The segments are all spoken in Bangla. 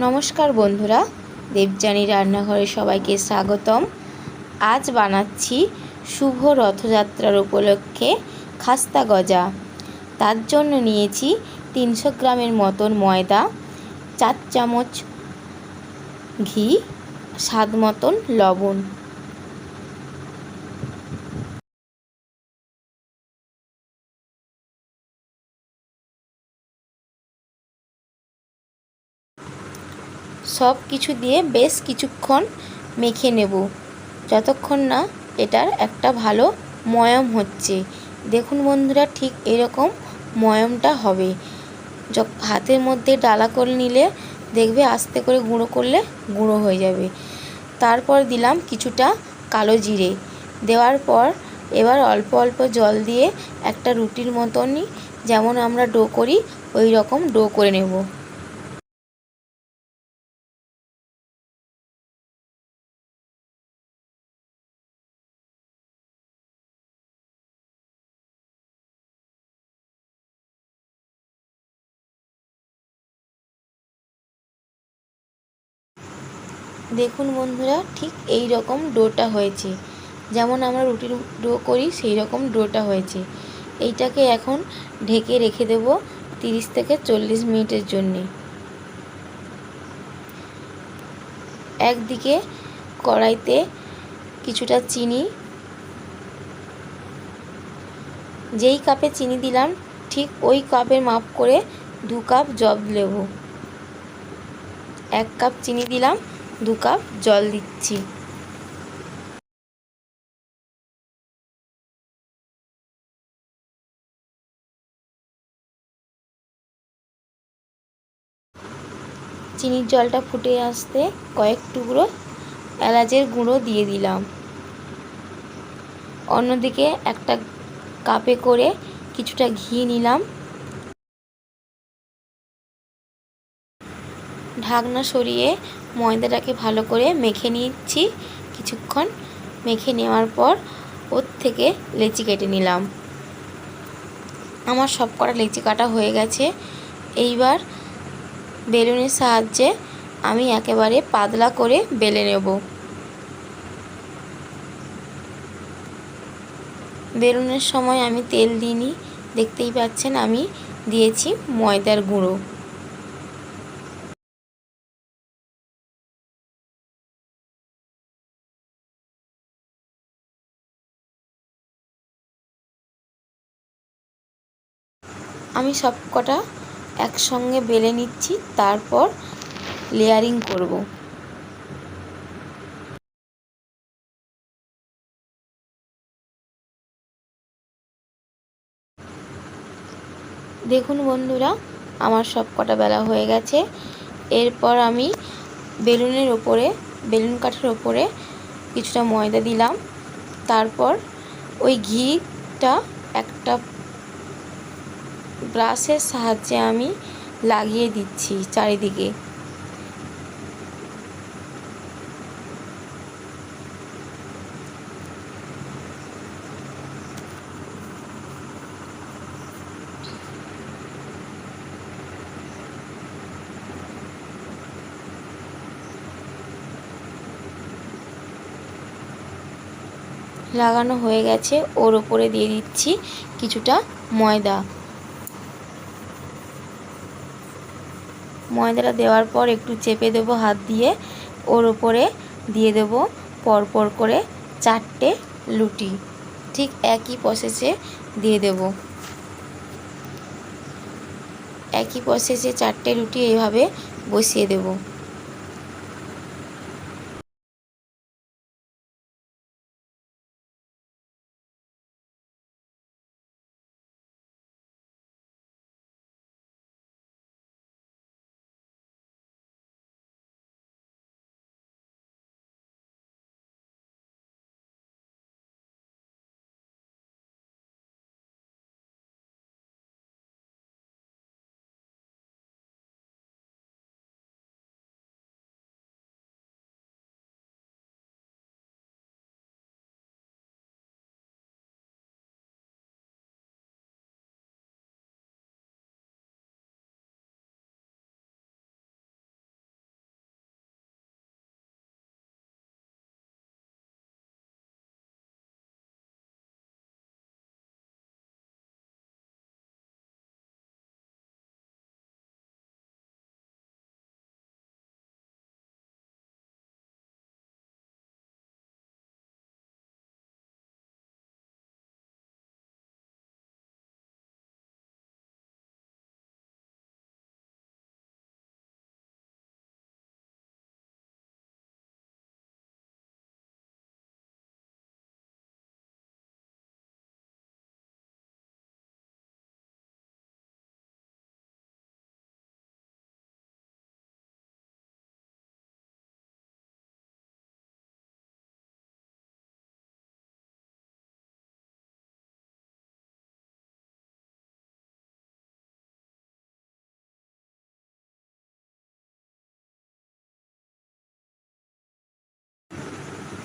নমস্কার বন্ধুরা, দেবযানী রান্নাঘরে সবাইকে স্বাগতম। আজ বানাচ্ছি শুভ রথযাত্রার উপলক্ষে খাস্তা গজা। তার জন্য নিয়েছি তিনশো গ্রামের মতন ময়দা, চার চামচ ঘি, স্বাদ মতন লবণ। সব কিছু দিয়ে বেশ কিছুক্ষণ মেখে নেব। যতক্ষণ না এটার একটা ভালো ময়ম হচ্ছে। দেখুন বন্ধুরা, ঠিক এরকম ময়মটা হবে। হাতের মধ্যে ডালা করে নিলে দেখবে আস্তে করে গুঁড়ো করলে গুঁড়ো হয়ে যাবে। তারপর দিলাম কিছুটা কালো জিরে। দেওয়ার পর এবার অল্প অল্প জল দিয়ে একটা রুটির মতনই যেমন আমরা ডো করি, ওই রকম ডো করে নেব। দেখুন বন্ধুরা, ঠিক এই রকম ডোটা হয়েছে। যেমন আমরা রুটির ডো করি সেই রকম ডোটা হয়েছে। এইটাকে এখন ঢেকে রেখে দেব তিরিশ থেকে চল্লিশ মিনিটের জন্যে। একদিকে কড়াইতে কিছুটা চিনি, যেই কাপে চিনি দিলাম, ঠিক ওই কাপের মাপ করে দু কাপ জব নেব এক কাপ চিনি দিলাম দু কাপ জল দিচ্ছি। চিনির জলটা ফুটে আসতে কয়েক টুকরো এলাচের গুঁড়ো দিয়ে দিলাম। অন্যদিকে একটা কাপে করে কিছুটা ঘি নিলাম। ঢাকনা সরিয়ে ময়দাটাকে ভালো করে মেখে নিচ্ছি। কিছুক্ষণ মেখে নেওয়ার পর ওর থেকে লেচি কেটে নিলাম। আমার সব কটা লেচি কাটা হয়ে গেছে। এইবার বেলুনের সাহায্যে আমি একেবারে পাতলা করে বেলে নেব। বেলুনের সময় আমি তেল দিইনি। দেখতেই পাচ্ছেন আমি দিয়েছি ময়দার গুঁড়ো। আমি সব কটা একসঙ্গে বেলে নিচ্ছি, তারপর লেয়ারিং করব। দেখুন বন্ধুরা, আমার সব কটা বেলা হয়ে গেছে। এরপর আমি বেলুনের ওপরে, বেলুন কাঠের ওপরে কিছুটা ময়দা দিলাম। তারপর ওই ঘিটা একটা ব্রাশের সাহায্যে আমি লাগিয়ে দিচ্ছি চারিদিকে। লাগানো হয়ে গেছে, ওর ওপরে দিয়ে দিচ্ছি কিছুটা ময়দা। ময়দাটা দেওয়ার পর একটু চেপে দেব হাত দিয়ে। ওর ওপরে দিয়ে দেব পরপর করে চারটে লুটি। ঠিক একই প্রসেসে দিয়ে দেব। একই প্রসেসে চারটে লুটি এইভাবে বসিয়ে দেবো।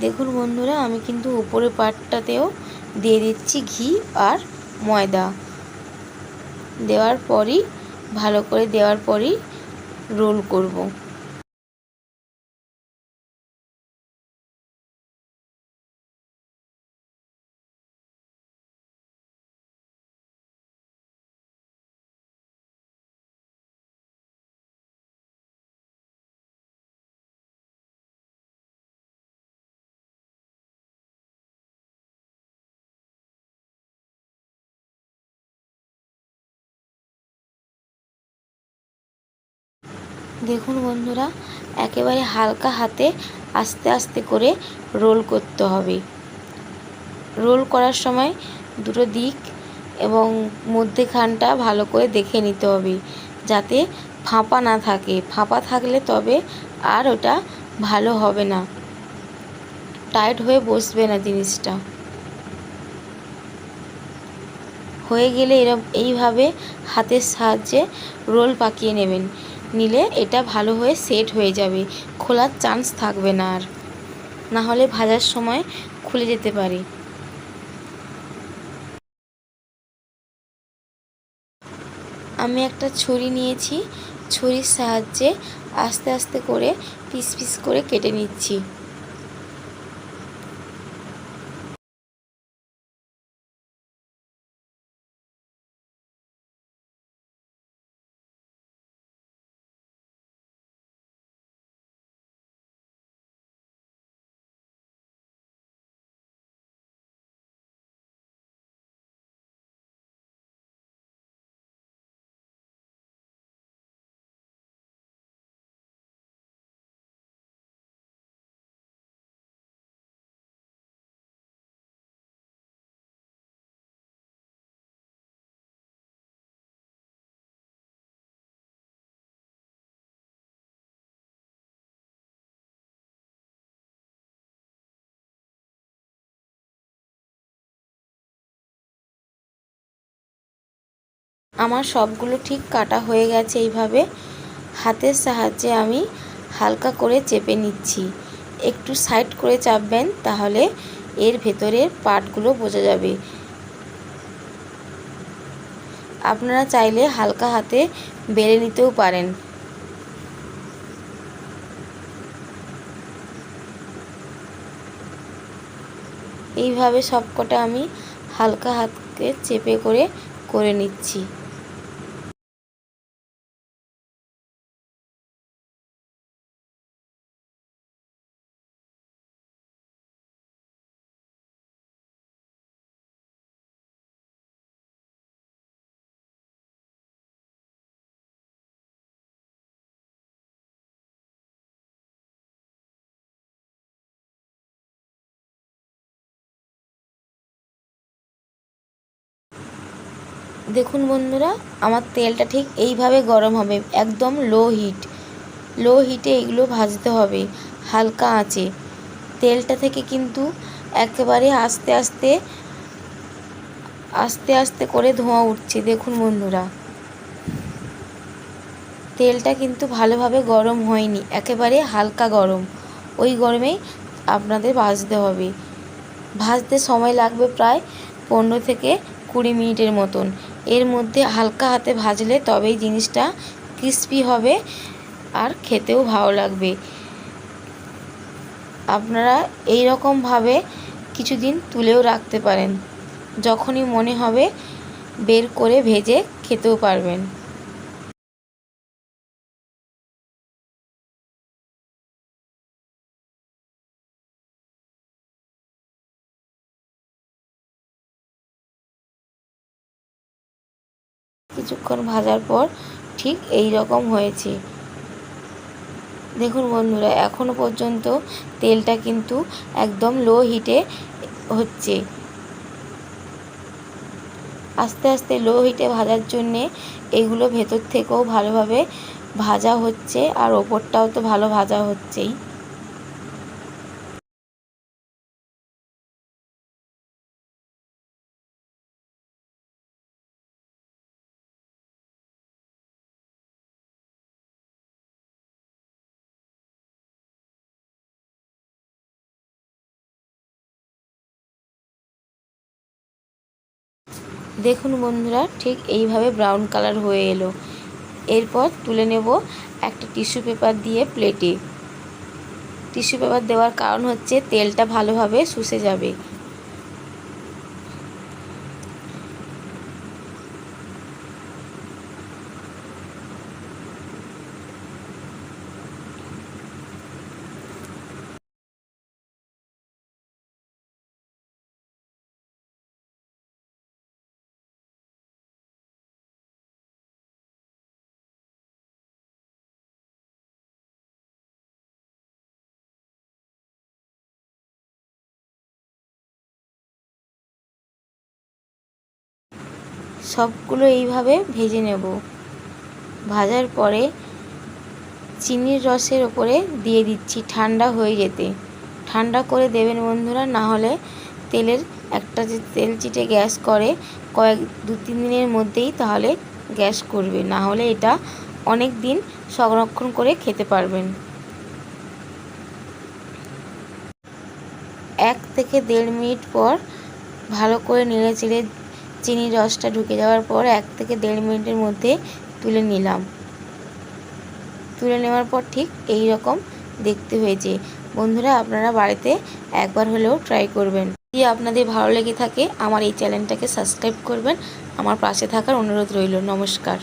দেখুন বন্ধুরা, আমি কিন্তু উপরে পাটটাতেও দিয়ে দিচ্ছি ঘি আর ময়দা। দেওয়ার পরই, ভালো করে দেওয়ার পরই রোল করব। দেখুন বন্ধুরা, একেবারে হালকা হাতে আস্তে আস্তে করে রোল করতে হবে। রোল করার সময় দুটো দিক এবং মধ্যেখানটা ভালো করে দেখে নিতে হবে যাতে ফাঁপা না থাকে। ফাঁপা থাকলে তবে আর ওটা ভালো হবে না। টাইট হয়ে বসবে না জিনিসটা। হয়ে গেলে এরম, এইভাবে হাতের সাহায্যে রোল পাকিয়ে নেবেন। নিলে এটা ভালো হয়ে সেট হয়ে যাবে। খোলার চান্স থাকবে না আর। না হলে ভাজার সময় খুলে যেতে পারে। আমি একটা ছুরি নিয়েছি। ছুরির সাহায্যে আস্তে আস্তে করে পিস পিস করে কেটে নিচ্ছি। আমার সবগুলো ঠিক কাটা হয়ে গেছে এইভাবে। হাতের সাহায্যে আমি হালকা করে চেপে নিচ্ছি। একটু সাইড করে চাপবেন তাহলে এর ভেতরের পার্টগুলো বোঝা যাবে। আপনারা চাইলে হালকা হাতে বেড়ে নিতেও পারেন। এইভাবে সবকটা আমি হালকা হাতকে চেপে করে করে নিচ্ছি। দেখুন বন্ধুরা, আমার তেলটা ঠিক এইভাবে গরম হবে, একদম লো হিট লো হিটে এগুলো ভাজতে হবে, হালকা আঁচে। তেলটা থেকে কিন্তু একেবারে আস্তে আস্তে আস্তে আস্তে করে ধোঁয়া উঠছে, দেখুন বন্ধুরা। তেলটা কিন্তু ভালোভাবে গরম হয়নি, একেবারে হালকা গরম। ওই গরমেই আপনাদের ভাজতে হবে। ভাজতে সময় লাগবে প্রায় পনেরো থেকে কুড়ি মিনিটের মতন। এর মধ্যে হালকা হাতে ভাজলে তবেই জিনিসটা ক্রিস্পি হবে আর খেতেও ভালো লাগবে। আপনারা এই রকমভাবে কিছুদিন তুলেও রাখতে পারেন। যখনই মনে হবে বের করে ভেজে খেতেও পারবেন। কিছুক্ষণ ভাজার পর ঠিক এই রকম হয়েছে। দেখুন বন্ধুরা এখনও পর্যন্ত তেলটা কিন্তু একদম লো হিটে হচ্ছে। আস্তে আস্তে লো হিটে ভাজার জন্যে এগুলো ভেতর থেকেও ভালোভাবে ভাজা হচ্ছে আর ওপরটাও তো ভালো ভাজা হচ্ছেই। দেখুন বন্ধুরা, ঠিক এইভাবে ব্রাউন কালার হয়ে এলো। এরপর তুলে নেব একটা টিস্যু পেপার দিয়ে প্লেটে টিস্যু পেপার দেওয়ার কারণ হচ্ছে তেলটা ভালোভাবে শুষে যাবে। সবগুলো এইভাবে ভেজে নেব। ভাজার পরে চিনির রসের ওপরে দিয়ে দিচ্ছি ঠান্ডা হয়ে যেতে। ঠান্ডা করে দেবেন বন্ধুরা, না হলে তেলের একটা যে তেল চিটে গ্যাস করে কয়েক দু তিন দিনের মধ্যেই তাহলে গ্যাস করবে। না হলে এটা অনেক দিন সংরক্ষণ করে খেতে পারবেন। এক থেকে দেড় মিনিট পর ভালো করে নেড়ে চেড়ে চিনির রসটা ঢুকে যাওয়ার পর এক থেকে দেড় মিনিটের মধ্যে তুলে নিলাম। তুলে নেওয়ার পর ঠিক এই রকম দেখতে হয়েছে। বন্ধুরা, আপনারা বাড়িতে একবার হলেও ট্রাই করবেন। যদি আপনাদের ভালো লেগে থাকে, আমার এই চ্যানেলটাকে সাবস্ক্রাইব করবেন। আমার পাশে থাকার অনুরোধ রইল। নমস্কার।